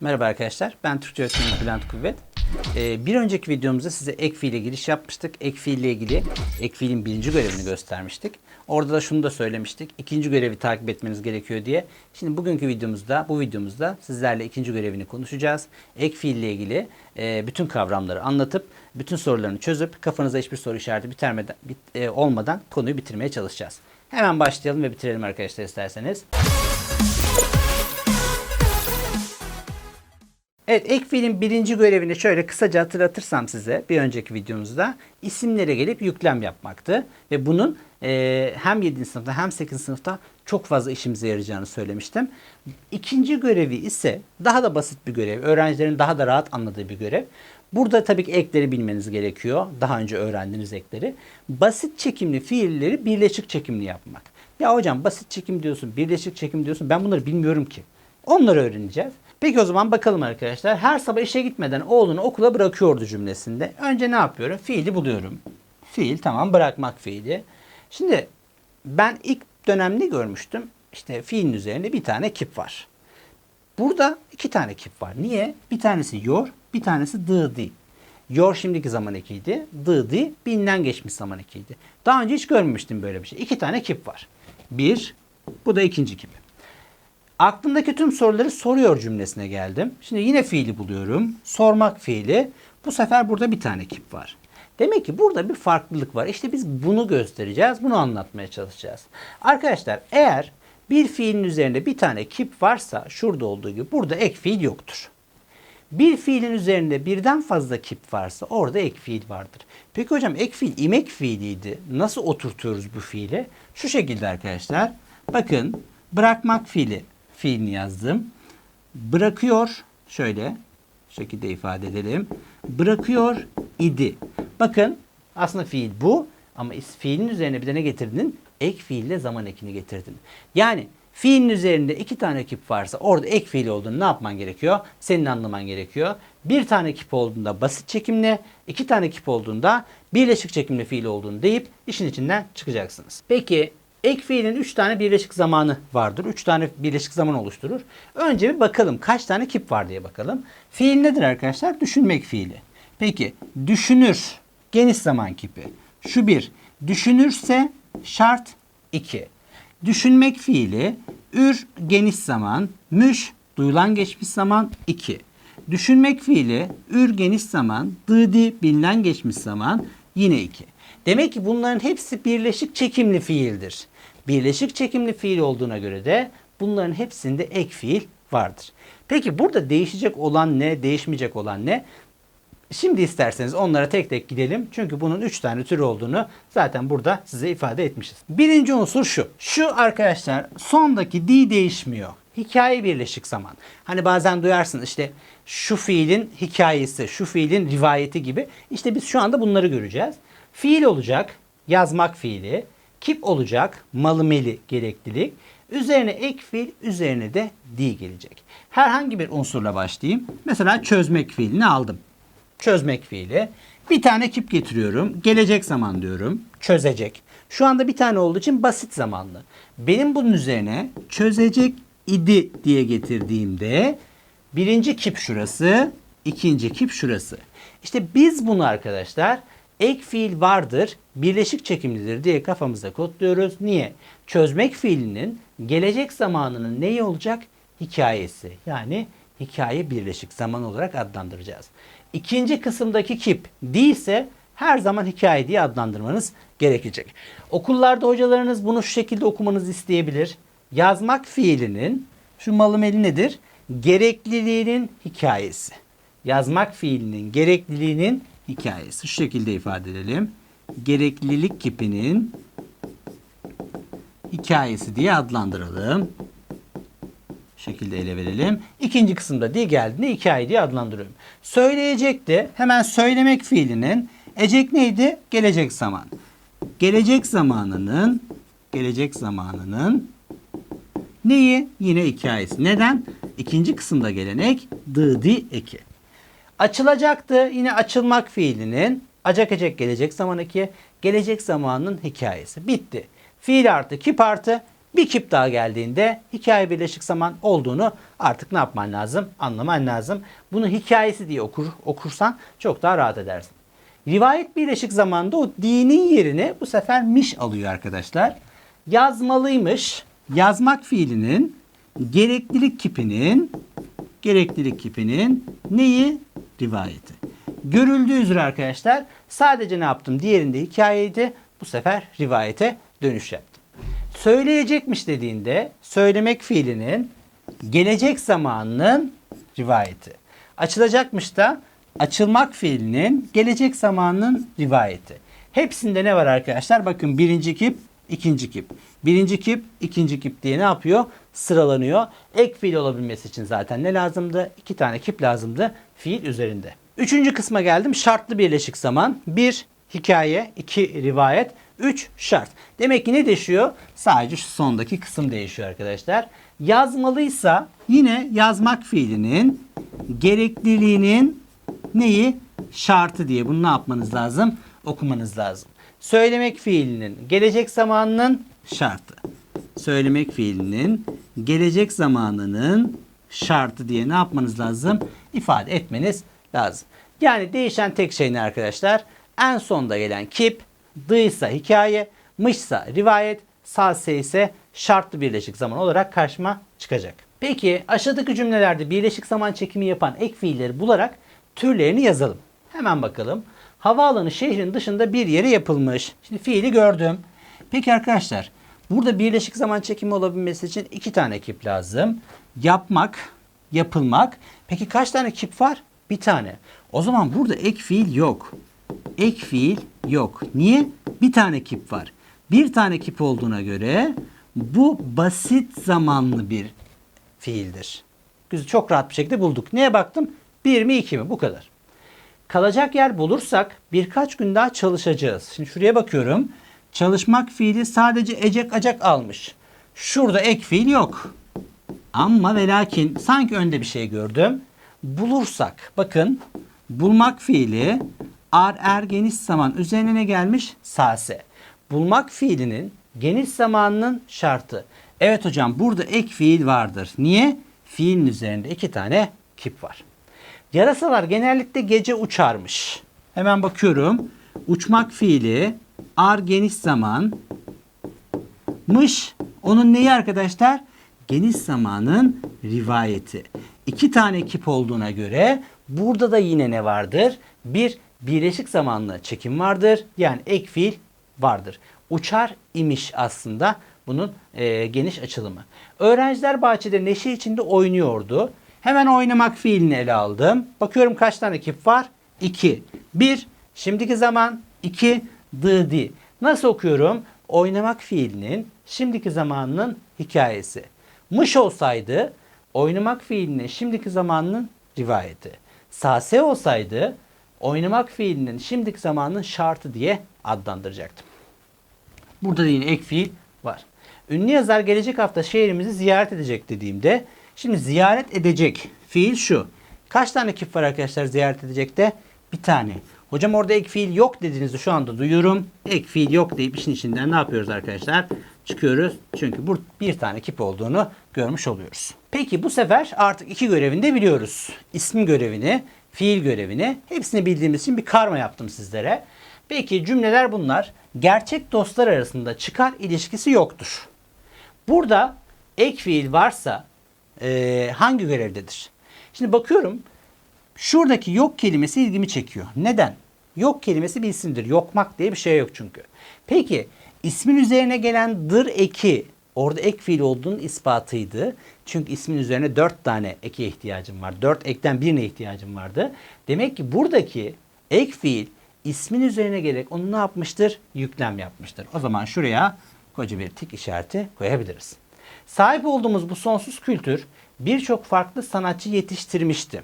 Merhaba arkadaşlar, ben Türkçe öğretmeni Bülent Kuvvet. Ee, bir önceki videomuzda size ek fiile giriş yapmıştık. Ek fiille ilgili ek fiilin birinci görevini göstermiştik. Orada da şunu da söylemiştik. İkinci görevi takip etmeniz gerekiyor diye. Şimdi bugünkü videomuzda, bu videomuzda sizlerle ikinci görevini konuşacağız. Ek fiille ilgili e, bütün kavramları anlatıp, bütün sorularını çözüp, kafanıza hiçbir soru işareti bit, e, olmadan konuyu bitirmeye çalışacağız. Hemen başlayalım ve bitirelim arkadaşlar isterseniz. Evet ek fiilin birinci görevini şöyle kısaca hatırlatırsam size bir önceki videomuzda isimlere gelip yüklem yapmaktı. Ve bunun e, hem 7. sınıfta hem 8. sınıfta çok fazla işimize yarayacağını söylemiştim. İkinci görevi ise daha da basit bir görev. Öğrencilerin daha da rahat anladığı bir görev. Burada tabii ki ekleri bilmeniz gerekiyor. Daha önce öğrendiğiniz ekleri. Basit çekimli fiilleri birleşik çekimli yapmak. Ya hocam basit çekim diyorsun, birleşik çekim diyorsun. Ben bunları bilmiyorum ki. Onları öğreneceğiz. Peki o zaman bakalım arkadaşlar. Her sabah işe gitmeden oğlunu okula bırakıyordu cümlesinde. Önce ne yapıyorum? Fiili buluyorum. Fiil tamam bırakmak fiili. Şimdi ben ilk dönemde görmüştüm. İşte fiilin üzerinde bir tane kip var. Burada iki tane kip var. Niye? Bir tanesi yor, bir tanesi dı. Yor şimdiki zaman ekiydi. Dı di binden geçmiş zaman ekiydi. Daha önce hiç görmemiştim böyle bir şey. İki tane kip var. Bir, bu da ikinci kip. Aklımdaki tüm soruları soruyor cümlesine geldim. Şimdi yine fiili buluyorum. Sormak fiili. Bu sefer burada bir tane kip var. Demek ki burada bir farklılık var. İşte biz bunu göstereceğiz. Bunu anlatmaya çalışacağız. Arkadaşlar eğer bir fiilin üzerinde bir tane kip varsa şurada olduğu gibi burada ek fiil yoktur. Bir fiilin üzerinde birden fazla kip varsa orada ek fiil vardır. Peki hocam ek fiil imek fiiliydi. Nasıl oturtuyoruz bu fiili? Şu şekilde arkadaşlar. Bakın bırakmak fiili fiilini yazdım. Bırakıyor şöyle şekilde ifade edelim. Bırakıyor idi. Bakın aslında fiil bu ama fiilin üzerine bir de ne getirdin? Ek fiille zaman ekini getirdin. Yani fiilin üzerinde iki tane kip varsa orada ek fiil olduğunu ne yapman gerekiyor? Senin anlaman gerekiyor. Bir tane kip olduğunda basit çekimli, iki tane kip olduğunda birleşik çekimli fiil olduğunu deyip işin içinden çıkacaksınız. Peki Ek fiilin 3 tane birleşik zamanı vardır. 3 tane birleşik zaman oluşturur. Önce bir bakalım kaç tane kip var diye bakalım. Fiil nedir arkadaşlar? Düşünmek fiili. Peki düşünür geniş zaman kipi. Şu bir. Düşünürse şart 2. Düşünmek fiili ür geniş zaman, müş duyulan geçmiş zaman 2. Düşünmek fiili ür geniş zaman, dıdi bilinen geçmiş zaman yine 2. Demek ki bunların hepsi birleşik çekimli fiildir. Birleşik çekimli fiil olduğuna göre de bunların hepsinde ek fiil vardır. Peki burada değişecek olan ne, değişmeyecek olan ne? Şimdi isterseniz onlara tek tek gidelim. Çünkü bunun 3 tane tür olduğunu zaten burada size ifade etmişiz. Birinci unsur şu. Şu arkadaşlar sondaki di değişmiyor. Hikaye birleşik zaman. Hani bazen duyarsın işte şu fiilin hikayesi, şu fiilin rivayeti gibi. İşte biz şu anda bunları göreceğiz. Fiil olacak, yazmak fiili. Kip olacak, malı meli gereklilik. Üzerine ek fiil, üzerine de di gelecek. Herhangi bir unsurla başlayayım. Mesela çözmek fiilini aldım. Çözmek fiili. Bir tane kip getiriyorum. Gelecek zaman diyorum. Çözecek. Şu anda bir tane olduğu için basit zamanlı. Benim bunun üzerine çözecek idi diye getirdiğimde birinci kip şurası, ikinci kip şurası. İşte biz bunu arkadaşlar ek fiil vardır, birleşik çekimlidir diye kafamızda kodluyoruz. Niye? Çözmek fiilinin gelecek zamanının neyi olacak? Hikayesi. Yani hikaye birleşik zaman olarak adlandıracağız. İkinci kısımdaki kip değilse her zaman hikaye diye adlandırmanız gerekecek. Okullarda hocalarınız bunu şu şekilde okumanızı isteyebilir. Yazmak fiilinin şu malım eli nedir? Gerekliliğinin hikayesi. Yazmak fiilinin gerekliliğinin hikayesi. Şu şekilde ifade edelim. Gereklilik kipinin hikayesi diye adlandıralım. Şekilde ele verelim. İkinci kısımda diye geldiğinde hikaye diye adlandırıyorum. Söyleyecek de hemen söylemek fiilinin ecek neydi? Gelecek zaman. Gelecek zamanının gelecek zamanının neyi? Yine hikayesi. Neden? İkinci kısımda gelenek dı di eki. Açılacaktı. Yine açılmak fiilinin acak ecek gelecek zaman eki. Gelecek zamanının hikayesi. Bitti. Fiil artı kip artı Bir kip daha geldiğinde hikaye birleşik zaman olduğunu artık ne yapman lazım? Anlaman lazım. Bunu hikayesi diye okur, okursan çok daha rahat edersin. Rivayet birleşik zamanda o dinin yerini bu sefer miş alıyor arkadaşlar. Yazmalıymış. Yazmak fiilinin gereklilik kipinin gereklilik kipinin neyi? Rivayeti. Görüldüğü üzere arkadaşlar sadece ne yaptım? Diğerinde hikayeydi. Bu sefer rivayete dönüş yaptım. Söyleyecekmiş dediğinde söylemek fiilinin gelecek zamanının rivayeti. Açılacakmış da açılmak fiilinin gelecek zamanının rivayeti. Hepsinde ne var arkadaşlar? Bakın birinci kip, ikinci kip. Birinci kip, ikinci kip diye ne yapıyor? Sıralanıyor. Ek fiil olabilmesi için zaten ne lazımdı? İki tane kip lazımdı fiil üzerinde. Üçüncü kısma geldim. Şartlı birleşik zaman. Bir, hikaye. iki rivayet. Üç, şart. Demek ki ne değişiyor? Sadece şu sondaki kısım değişiyor arkadaşlar. Yazmalıysa yine yazmak fiilinin gerekliliğinin neyi? Şartı diye. Bunu ne yapmanız lazım? Okumanız lazım. Söylemek fiilinin gelecek zamanının şartı. Söylemek fiilinin gelecek zamanının şartı diye ne yapmanız lazım? İfade etmeniz lazım. Yani değişen tek şey ne arkadaşlar? En sonda gelen kip, dıysa hikaye, mışsa rivayet, salse ise şartlı birleşik zaman olarak karşıma çıkacak. Peki aşağıdaki cümlelerde birleşik zaman çekimi yapan ek fiilleri bularak türlerini yazalım. Hemen bakalım. Havaalanı şehrin dışında bir yere yapılmış. Şimdi fiili gördüm. Peki arkadaşlar burada birleşik zaman çekimi olabilmesi için iki tane kip lazım. Yapmak, yapılmak. Peki kaç tane kip var? Bir tane. O zaman burada ek fiil yok. Ek fiil yok. Niye? Bir tane kip var. Bir tane kip olduğuna göre bu basit zamanlı bir fiildir. Çok rahat bir şekilde bulduk. Neye baktım? Bir mi iki mi? Bu kadar. Kalacak yer bulursak birkaç gün daha çalışacağız. Şimdi şuraya bakıyorum. Çalışmak fiili sadece ecek acak almış. Şurada ek fiil yok. Ama ve lakin sanki önde bir şey gördüm. Bulursak bakın bulmak fiili ar er geniş zaman üzerine ne gelmiş? Sase. Bulmak fiilinin geniş zamanının şartı. Evet hocam burada ek fiil vardır. Niye? Fiilin üzerinde iki tane kip var. Yarasalar genellikle gece uçarmış. Hemen bakıyorum. Uçmak fiili ar geniş zaman mış. Onun neyi arkadaşlar? Geniş zamanın rivayeti. İki tane kip olduğuna göre burada da yine ne vardır? Bir birleşik zamanlı çekim vardır. Yani ek fiil vardır. Uçar imiş aslında bunun e, geniş açılımı. Öğrenciler bahçede neşe içinde oynuyordu. Hemen oynamak fiilini ele aldım. Bakıyorum kaç tane kip var? 2. 1. Şimdiki zaman 2. Dı di. Nasıl okuyorum? Oynamak fiilinin şimdiki zamanının hikayesi. Mış olsaydı oynamak fiilinin şimdiki zamanının rivayeti. Sase olsaydı oynamak fiilinin şimdiki zamanının şartı diye adlandıracaktım. Burada da yine ek fiil var. Ünlü yazar gelecek hafta şehrimizi ziyaret edecek dediğimde şimdi ziyaret edecek fiil şu. Kaç tane kip var arkadaşlar ziyaret edecekte? Bir tane. Hocam orada ek fiil yok dediğinizi şu anda duyuyorum. Ek fiil yok deyip işin içinden ne yapıyoruz arkadaşlar? Çıkıyoruz. Çünkü bu bir tane kip olduğunu görmüş oluyoruz. Peki bu sefer artık iki görevini de biliyoruz. İsim görevini, fiil görevini hepsini bildiğimiz için bir karma yaptım sizlere. Peki cümleler bunlar. Gerçek dostlar arasında çıkar ilişkisi yoktur. Burada ek fiil varsa e, hangi görevdedir? Şimdi bakıyorum şuradaki yok kelimesi ilgimi çekiyor. Neden? Yok kelimesi bir isimdir. Yokmak diye bir şey yok çünkü. Peki ismin üzerine gelen dır eki orada ek fiil olduğunun ispatıydı. Çünkü ismin üzerine dört tane eke ihtiyacım var. Dört ekten birine ihtiyacım vardı. Demek ki buradaki ek fiil ismin üzerine gelerek onu ne yapmıştır? Yüklem yapmıştır. O zaman şuraya koca bir tik işareti koyabiliriz. Sahip olduğumuz bu sonsuz kültür birçok farklı sanatçı yetiştirmişti.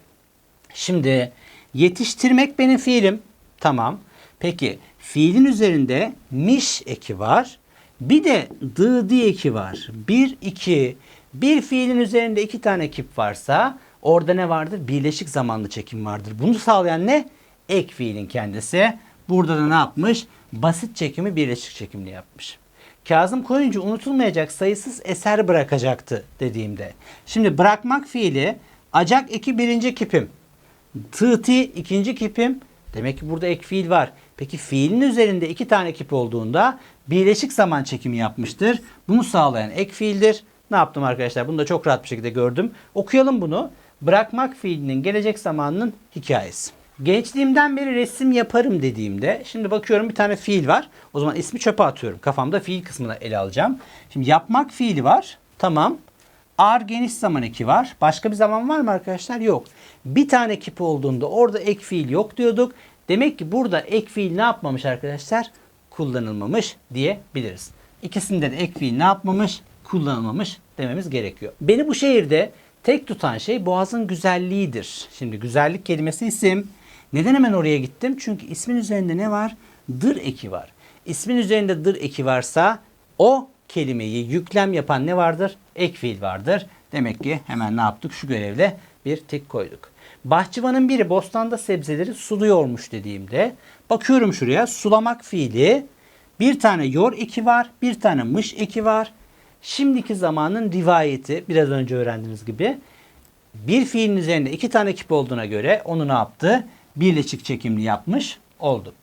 Şimdi yetiştirmek benim fiilim. Tamam. Peki fiilin üzerinde miş eki var. Bir de dı di eki var. Bir, iki. Bir fiilin üzerinde iki tane ekip varsa orada ne vardır? Birleşik zamanlı çekim vardır. Bunu sağlayan ne? Ek fiilin kendisi. Burada da ne yapmış? Basit çekimi birleşik çekimli yapmış. Kazım Koyuncu unutulmayacak sayısız eser bırakacaktı dediğimde. Şimdi bırakmak fiili acak eki birinci kipim. Tığti ikinci kipim. Demek ki burada ek fiil var. Peki fiilin üzerinde iki tane kip olduğunda birleşik zaman çekimi yapmıştır. Bunu sağlayan ek fiildir. Ne yaptım arkadaşlar? Bunu da çok rahat bir şekilde gördüm. Okuyalım bunu. Bırakmak fiilinin gelecek zamanının hikayesi. Gençliğimden beri resim yaparım dediğimde şimdi bakıyorum bir tane fiil var. O zaman ismi çöpe atıyorum. Kafamda fiil kısmını ele alacağım. Şimdi yapmak fiili var. Tamam. Ar geniş zaman eki var. Başka bir zaman var mı arkadaşlar? Yok. Bir tane kip olduğunda orada ek fiil yok diyorduk. Demek ki burada ek fiil ne yapmamış arkadaşlar? Kullanılmamış diyebiliriz. İkisinde de ek fiil ne yapmamış? Kullanılmamış dememiz gerekiyor. Beni bu şehirde tek tutan şey boğazın güzelliğidir. Şimdi güzellik kelimesi isim. Neden hemen oraya gittim? Çünkü ismin üzerinde ne var? Dır eki var. İsmin üzerinde dır eki varsa o kelimeyi yüklem yapan ne vardır? Ek fiil vardır. Demek ki hemen ne yaptık? Şu görevle bir tik koyduk. Bahçıvanın biri bostanda sebzeleri suluyormuş dediğimde bakıyorum şuraya sulamak fiili bir tane yor eki var bir tane mış eki var. Şimdiki zamanın rivayeti biraz önce öğrendiğiniz gibi bir fiilin üzerinde iki tane kip olduğuna göre onu ne yaptı? Birleşik çekimli yapmış oldu.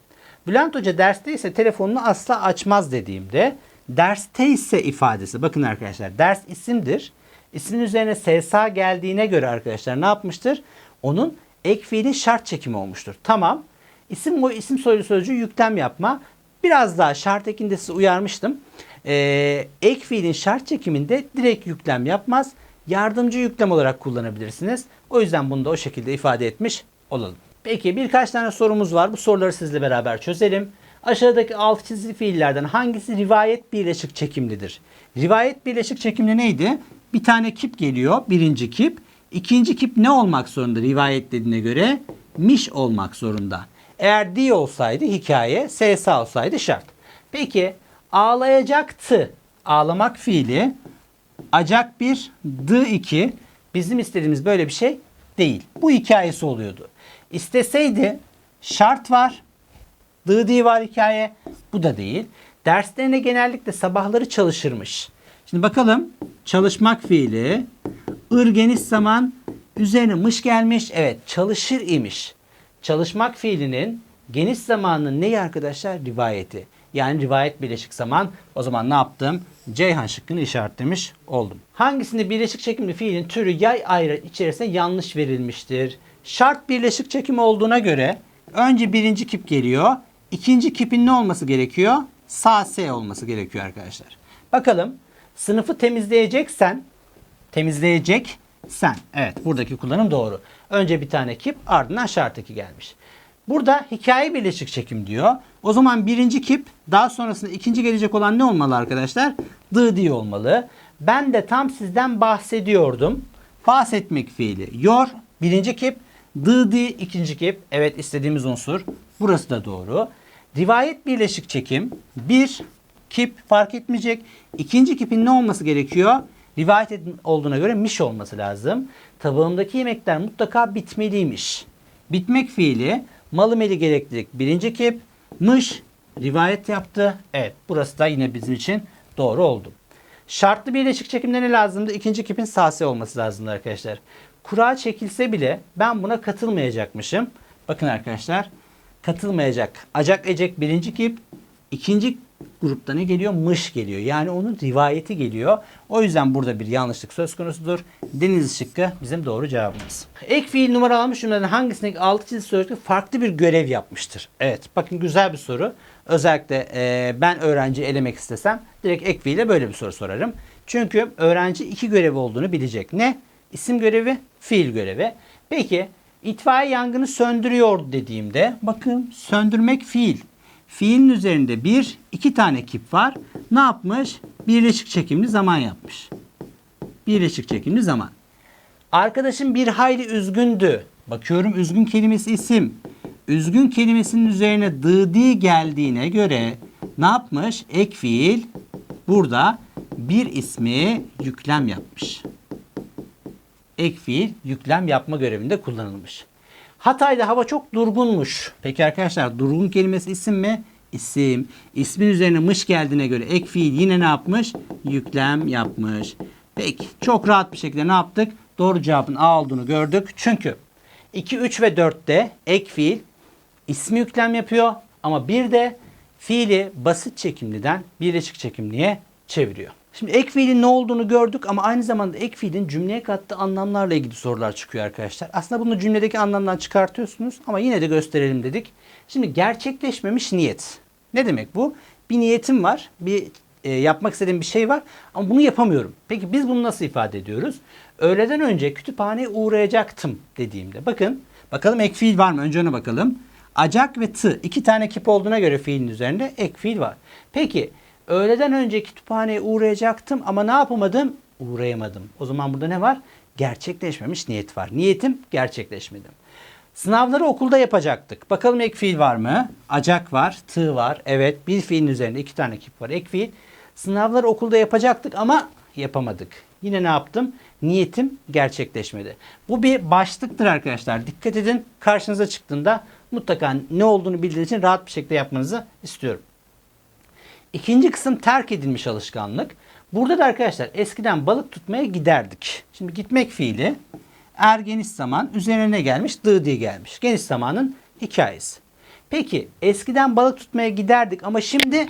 Bülent Hoca derste ise telefonunu asla açmaz dediğimde derste ise ifadesi bakın arkadaşlar ders isimdir. İsmin üzerine SSA geldiğine göre arkadaşlar ne yapmıştır? Onun ek fiilin şart çekimi olmuştur. Tamam. İsim o isim soylu sözcüğü yüklem yapma. Biraz daha şart ekinde size uyarmıştım. Ee, ek fiilin şart çekiminde direkt yüklem yapmaz. Yardımcı yüklem olarak kullanabilirsiniz. O yüzden bunu da o şekilde ifade etmiş olalım. Peki birkaç tane sorumuz var. Bu soruları sizle beraber çözelim. Aşağıdaki alt çizili fiillerden hangisi rivayet birleşik çekimlidir? Rivayet birleşik çekimli neydi? Bir tane kip geliyor. Birinci kip. İkinci kip ne olmak zorunda rivayet dediğine göre? Miş olmak zorunda. Eğer di olsaydı hikaye, SSA olsaydı şart. Peki ağlayacaktı. Ağlamak fiili acak bir d iki bizim istediğimiz böyle bir şey değil. Bu hikayesi oluyordu. İsteseydi şart var. D var hikaye. Bu da değil. Derslerine genellikle sabahları çalışırmış. Şimdi bakalım. Çalışmak fiili. ır geniş zaman üzerine mış gelmiş. Evet çalışır imiş. Çalışmak fiilinin geniş zamanının neyi arkadaşlar? Rivayeti. Yani rivayet birleşik zaman. O zaman ne yaptım? Ceyhan şıkkını işaretlemiş oldum. Hangisinde birleşik çekimli fiilin türü yay ayrı içerisinde yanlış verilmiştir? Şart birleşik çekim olduğuna göre önce birinci kip geliyor. İkinci kipin ne olması gerekiyor? Sağ S olması gerekiyor arkadaşlar. Bakalım sınıfı temizleyeceksen temizleyecek sen. Evet buradaki kullanım doğru. Önce bir tane kip ardından şart eki gelmiş. Burada hikaye birleşik çekim diyor. O zaman birinci kip daha sonrasında ikinci gelecek olan ne olmalı arkadaşlar? D diye olmalı. Ben de tam sizden bahsediyordum. Bahsetmek fiili. Yor birinci kip. D di ikinci kip. Evet istediğimiz unsur. Burası da doğru. Rivayet birleşik çekim. Bir kip fark etmeyecek. İkinci kipin ne olması gerekiyor? Rivayet olduğuna göre miş olması lazım. Tabağımdaki yemekler mutlaka bitmeliymiş. Bitmek fiili malı meli gereklilik birinci kip. Mış rivayet yaptı. Evet burası da yine bizim için doğru oldu. Şartlı birleşik çekimde ne lazımdı? İkinci kipin sahse olması lazımdı arkadaşlar. Kura çekilse bile ben buna katılmayacakmışım. Bakın arkadaşlar katılmayacak. Acak ecek birinci kip. ikinci grupta ne geliyor? Mış geliyor. Yani onun rivayeti geliyor. O yüzden burada bir yanlışlık söz konusudur. Deniz şıkkı bizim doğru cevabımız. Ek fiil numaralanmış cümlelerin hangisindeki altı çizili sözcükte farklı bir görev yapmıştır? Evet bakın güzel bir soru. Özellikle e, ben öğrenci elemek istesem direkt ek fiile böyle bir soru sorarım. Çünkü öğrenci iki görev olduğunu bilecek. Ne? İsim görevi, fiil görevi. Peki itfaiye yangını söndürüyor dediğimde bakın söndürmek fiil. Fiilin üzerinde bir, iki tane kip var. Ne yapmış? Birleşik çekimli zaman yapmış. Birleşik çekimli zaman. Arkadaşım bir hayli üzgündü. Bakıyorum üzgün kelimesi isim. Üzgün kelimesinin üzerine dıdi geldiğine göre ne yapmış? Ek fiil burada bir ismi yüklem yapmış. Ek fiil yüklem yapma görevinde kullanılmış. Hatay'da hava çok durgunmuş. Peki arkadaşlar durgun kelimesi isim mi? isim. İsmin üzerine mış geldiğine göre ek fiil yine ne yapmış? Yüklem yapmış. Peki çok rahat bir şekilde ne yaptık? Doğru cevabın A olduğunu gördük. Çünkü 2, 3 ve 4'te ek fiil ismi yüklem yapıyor ama bir de fiili basit çekimliden birleşik çekimliğe çeviriyor. Şimdi ek fiilin ne olduğunu gördük ama aynı zamanda ek fiilin cümleye kattığı anlamlarla ilgili sorular çıkıyor arkadaşlar. Aslında bunu cümledeki anlamdan çıkartıyorsunuz ama yine de gösterelim dedik. Şimdi gerçekleşmemiş niyet. Ne demek bu? Bir niyetim var, bir e, yapmak istediğim bir şey var ama bunu yapamıyorum. Peki biz bunu nasıl ifade ediyoruz? Öğleden önce kütüphaneye uğrayacaktım dediğimde. Bakın, bakalım ek fiil var mı? Önce ona bakalım. Acak ve tı iki tane kip olduğuna göre fiilin üzerinde ek fiil var. Peki öğleden önce kütüphaneye uğrayacaktım ama ne yapamadım? Uğrayamadım. O zaman burada ne var? Gerçekleşmemiş niyet var. Niyetim gerçekleşmedi. Sınavları okulda yapacaktık. Bakalım ek fiil var mı? Acak var, tığ var. Evet bir fiilin üzerinde iki tane kip var. Ek fiil. Sınavları okulda yapacaktık ama yapamadık. Yine ne yaptım? Niyetim gerçekleşmedi. Bu bir başlıktır arkadaşlar. Dikkat edin karşınıza çıktığında mutlaka ne olduğunu bildiğiniz için rahat bir şekilde yapmanızı istiyorum. İkinci kısım terk edilmiş alışkanlık. Burada da arkadaşlar eskiden balık tutmaya giderdik. Şimdi gitmek fiili er geniş zaman üzerine ne gelmiş? Dı diye gelmiş. Geniş zamanın hikayesi. Peki eskiden balık tutmaya giderdik ama şimdi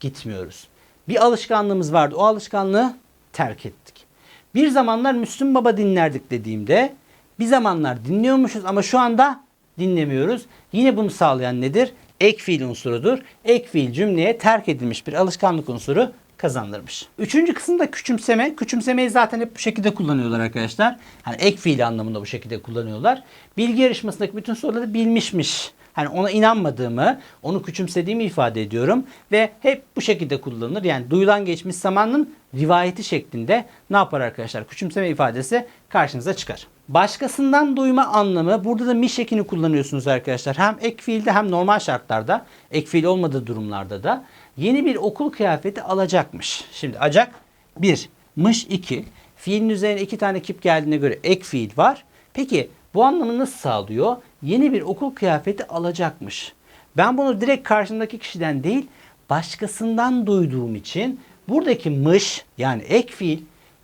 gitmiyoruz. Bir alışkanlığımız vardı. O alışkanlığı terk ettik. Bir zamanlar Müslüm Baba dinlerdik dediğimde bir zamanlar dinliyormuşuz ama şu anda dinlemiyoruz. Yine bunu sağlayan nedir? Ek fiil unsurudur. Ek fiil cümleye terk edilmiş bir alışkanlık unsuru kazandırmış. Üçüncü kısımda küçümseme. Küçümsemeyi zaten hep bu şekilde kullanıyorlar arkadaşlar. Hani ek fiil anlamında bu şekilde kullanıyorlar. Bilgi yarışmasındaki bütün soruları bilmişmiş. Hani ona inanmadığımı, onu küçümsediğimi ifade ediyorum ve hep bu şekilde kullanılır. Yani duyulan geçmiş zamanın rivayeti şeklinde ne yapar arkadaşlar? Küçümseme ifadesi karşınıza çıkar. Başkasından duyma anlamı burada da miş ekini kullanıyorsunuz arkadaşlar. Hem ek fiilde hem normal şartlarda, ek fiil olmadığı durumlarda da yeni bir okul kıyafeti alacakmış. Şimdi acak 1, mış 2. Fiilin üzerine iki tane kip geldiğine göre ek fiil var. Peki bu anlamı nasıl sağlıyor? Yeni bir okul kıyafeti alacakmış. Ben bunu direkt karşımdaki kişiden değil başkasından duyduğum için buradaki mış yani ek fiil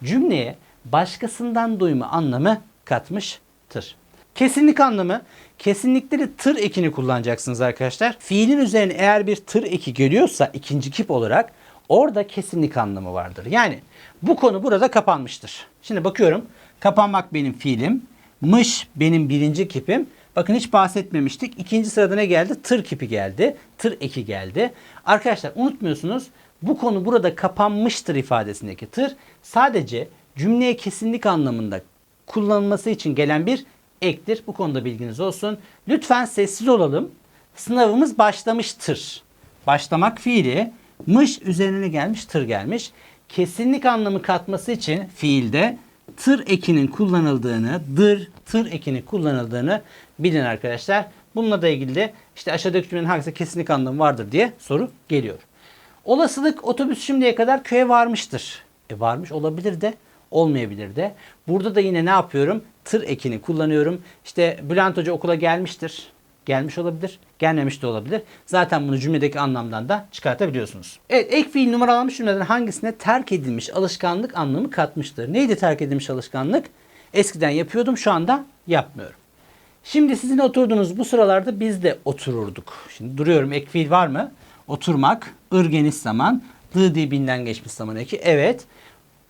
cümleye başkasından duyma anlamı katmıştır. Kesinlik anlamı kesinlikleri tır ekini kullanacaksınız arkadaşlar. Fiilin üzerine eğer bir tır eki geliyorsa ikinci kip olarak orada kesinlik anlamı vardır. Yani bu konu burada kapanmıştır. Şimdi bakıyorum. Kapanmak benim fiilim. Mış benim birinci kipim. Bakın hiç bahsetmemiştik. İkinci sırada ne geldi? Tır kipi geldi. Tır eki geldi. Arkadaşlar unutmuyorsunuz. Bu konu burada kapanmıştır ifadesindeki tır sadece cümleye kesinlik anlamında kullanılması için gelen bir ektir. Bu konuda bilginiz olsun. Lütfen sessiz olalım. Sınavımız başlamıştır. Başlamak fiili mış üzerine gelmiş tır gelmiş. Kesinlik anlamı katması için fiilde tır ekinin kullanıldığını, dır, tır ekinin kullanıldığını bilin arkadaşlar. Bununla da ilgili de işte aşağıdaki cümlenin hangisi kesinlik anlamı vardır diye soru geliyor. Olasılık otobüs şimdiye kadar köye varmıştır. E varmış olabilir de olmayabilir de. Burada da yine ne yapıyorum? Tır ekini kullanıyorum. İşte Bülent Hoca okula gelmiştir. Gelmiş olabilir, gelmemiş de olabilir. Zaten bunu cümledeki anlamdan da çıkartabiliyorsunuz. Evet, ek fiil numaralanmış cümleden hangisine terk edilmiş alışkanlık anlamı katmıştır? Neydi terk edilmiş alışkanlık? Eskiden yapıyordum, şu anda yapmıyorum. Şimdi sizin oturduğunuz bu sıralarda biz de otururduk. Şimdi duruyorum, ek fiil var mı? Oturmak, ır geniş zaman, dı dibinden geçmiş zaman eki. Evet.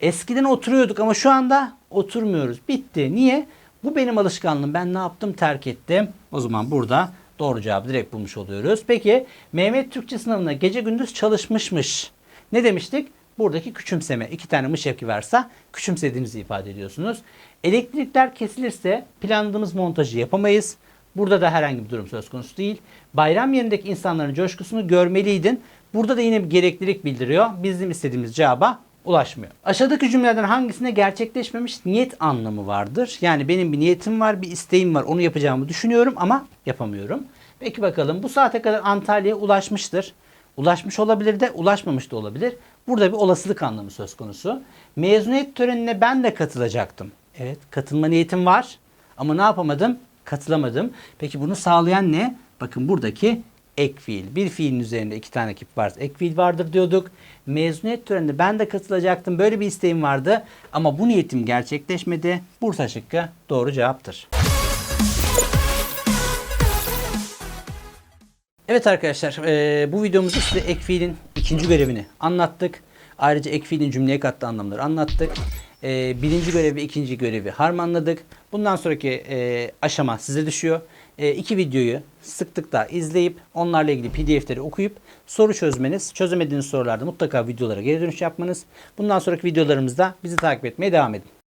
Eskiden oturuyorduk ama şu anda oturmuyoruz. Bitti. Niye? Bu benim alışkanlığım. Ben ne yaptım? Terk ettim. O zaman burada doğru cevabı direkt bulmuş oluyoruz. Peki Mehmet Türkçe sınavına gece gündüz çalışmışmış. Ne demiştik? Buradaki küçümseme. iki tane mış eki varsa küçümsediğinizi ifade ediyorsunuz. Elektrikler kesilirse planladığımız montajı yapamayız. Burada da herhangi bir durum söz konusu değil. Bayram yerindeki insanların coşkusunu görmeliydin. Burada da yine bir gereklilik bildiriyor. Bizim istediğimiz cevaba ulaşmıyor. Aşağıdaki cümlelerden hangisinde gerçekleşmemiş niyet anlamı vardır? Yani benim bir niyetim var, bir isteğim var. Onu yapacağımı düşünüyorum ama yapamıyorum. Peki bakalım bu saate kadar Antalya'ya ulaşmıştır. Ulaşmış olabilir de ulaşmamış da olabilir. Burada bir olasılık anlamı söz konusu. Mezuniyet törenine ben de katılacaktım. Evet katılma niyetim var ama ne yapamadım? Katılamadım. Peki bunu sağlayan ne? Bakın buradaki ek fiil. Bir fiilin üzerinde iki tane kip varsa ek fiil vardır diyorduk. Mezuniyet töreninde ben de katılacaktım. Böyle bir isteğim vardı. Ama bu niyetim gerçekleşmedi. Bursa şıkkı doğru cevaptır. Evet arkadaşlar eee, bu videomuzda size ek fiilin ikinci görevini anlattık. Ayrıca ek fiilin cümleye kattığı anlamları anlattık. Eee, birinci görevi ikinci görevi harmanladık. Bundan sonraki eee, aşama size düşüyor. Eee iki videoyu sıklıkla izleyip onlarla ilgili pdf'leri okuyup soru çözmeniz. Çözemediğiniz sorularda mutlaka videolara geri dönüş yapmanız. Bundan sonraki videolarımızda bizi takip etmeye devam edin.